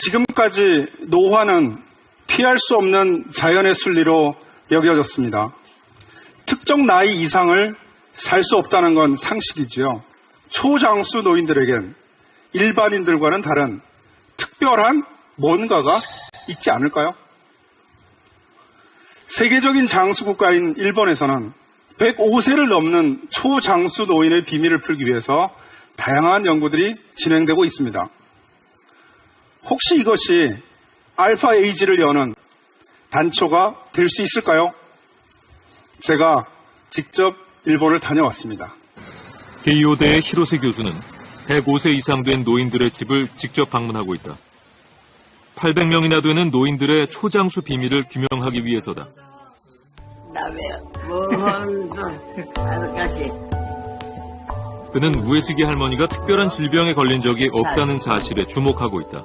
지금까지 노화는 피할 수 없는 자연의 순리로 여겨졌습니다. 특정 나이 이상을 살 수 없다는 건 상식이지요. 초장수 노인들에겐 일반인들과는 다른 특별한 뭔가가 있지 않을까요? 세계적인 장수 국가인 일본에서는 105세를 넘는 초장수 노인의 비밀을 풀기 위해서 다양한 연구들이 진행되고 있습니다. 혹시 이것이 알파 에이지를 여는 단초가 될 수 있을까요? 제가 직접 일본을 다녀왔습니다. 게이오대의 히로세 교수는 105세 이상 된 노인들의 집을 직접 방문하고 있다. 800명이나 되는 노인들의 초장수 비밀을 규명하기 위해서다. 그는 우에스기 할머니가 특별한 질병에 걸린 적이 없다는 사실에 주목하고 있다.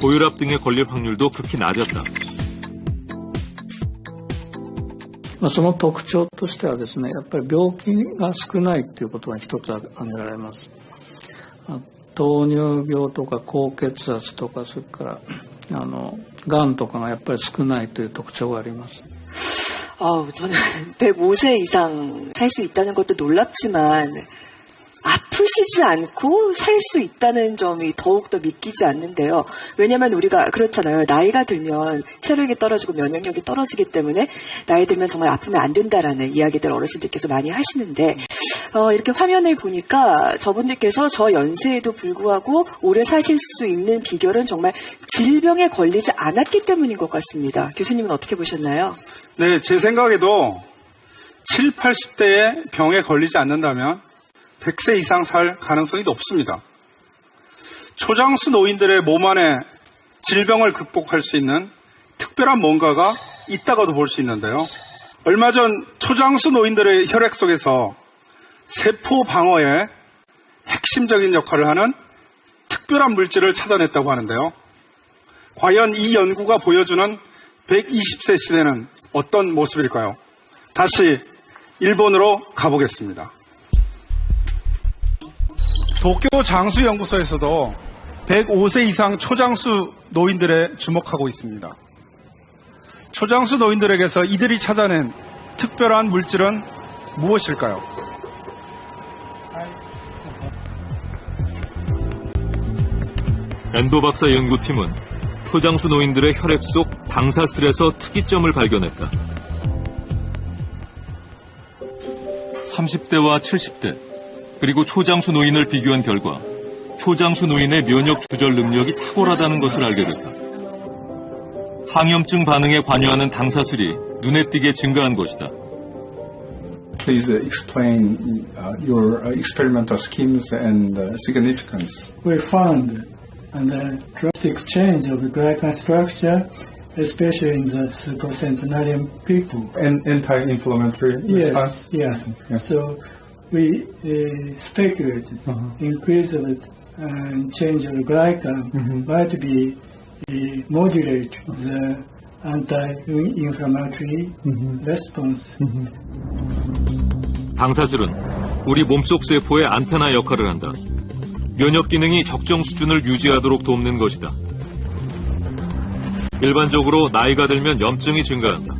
고혈압 등에 걸릴 확률도 극히 낮았다. まあ、その特徴としてはですね、やっぱり病気が少ないっていうことが一つ挙げられます。あ糖尿病とか高血圧とか、それから、あの、癌とかがやっぱり少ないという特徴があります。 아우, 저는 105세 이상 살 수 있다는 것도 놀랍지만 아프시지 않고 살 수 있다는 점이 더욱더 믿기지 않는데요. 왜냐하면 우리가 그렇잖아요. 나이가 들면 체력이 떨어지고 면역력이 떨어지기 때문에 나이 들면 정말 아프면 안 된다라는 이야기들 어르신들께서 많이 하시는데 어, 이렇게 화면을 보니까 저분들께서 저 연세에도 불구하고 오래 사실 수 있는 비결은 정말 질병에 걸리지 않았기 때문인 것 같습니다. 교수님은 어떻게 보셨나요? 네, 제 생각에도 7, 80대에 병에 걸리지 않는다면 100세 이상 살 가능성이 높습니다. 초장수 노인들의 몸 안에 질병을 극복할 수 있는 특별한 뭔가가 있다고도 볼 수 있는데요. 얼마 전 초장수 노인들의 혈액 속에서 세포 방어에 핵심적인 역할을 하는 특별한 물질을 찾아냈다고 하는데요. 과연 이 연구가 보여주는 120세 시대는 어떤 모습일까요? 다시 일본으로 가보겠습니다. 도쿄 장수연구소에서도 105세 이상 초장수 노인들에 주목하고 있습니다. 초장수 노인들에게서 이들이 찾아낸 특별한 물질은 무엇일까요? 엔도 박사 연구팀은 초장수 노인들의 혈액 속 방사슬에서 특이점을 발견했다. 30대와 70대, 그리고 초장수 노인을 비교한 결과 초장수 노인의 면역 조절 능력이 탁월하다는 것을 알게 됐다. 항염증 반응에 관여하는 당사슬이 눈에 띄게 증가한 것이다. Please explain uh, your uh, experimental schemes and uh, significance. we found a drastic change of the glycan structure, especially in the supercentenarian people. An anti-inflammatory Yes, response. yeah. Yes. So we uh, speculated increase of uh, change of glycan might be uh, modulate the anti-inflammatory response. 방사슬은 우리 몸속 세포의 안테나 역할을 한다. 면역 기능이 적정 수준을 유지하도록 돕는 것이다. 일반적으로 나이가 들면 염증이 증가한다.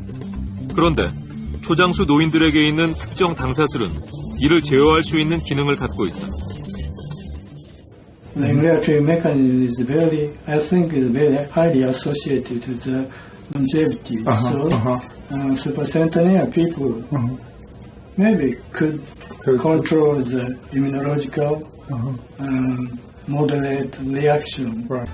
그런데 초장수 노인들에게 있는 특정 당사슬은 이를 제어할 수 있는 기능을 갖고 있다. The regulatory mechanism is very, I think, is very highly associated with the longevity. Uh-huh, so, uh-huh. uh, supercentenarian people Uh-huh. maybe could Could- control the immunological Uh-huh. um, moderate reaction. Right.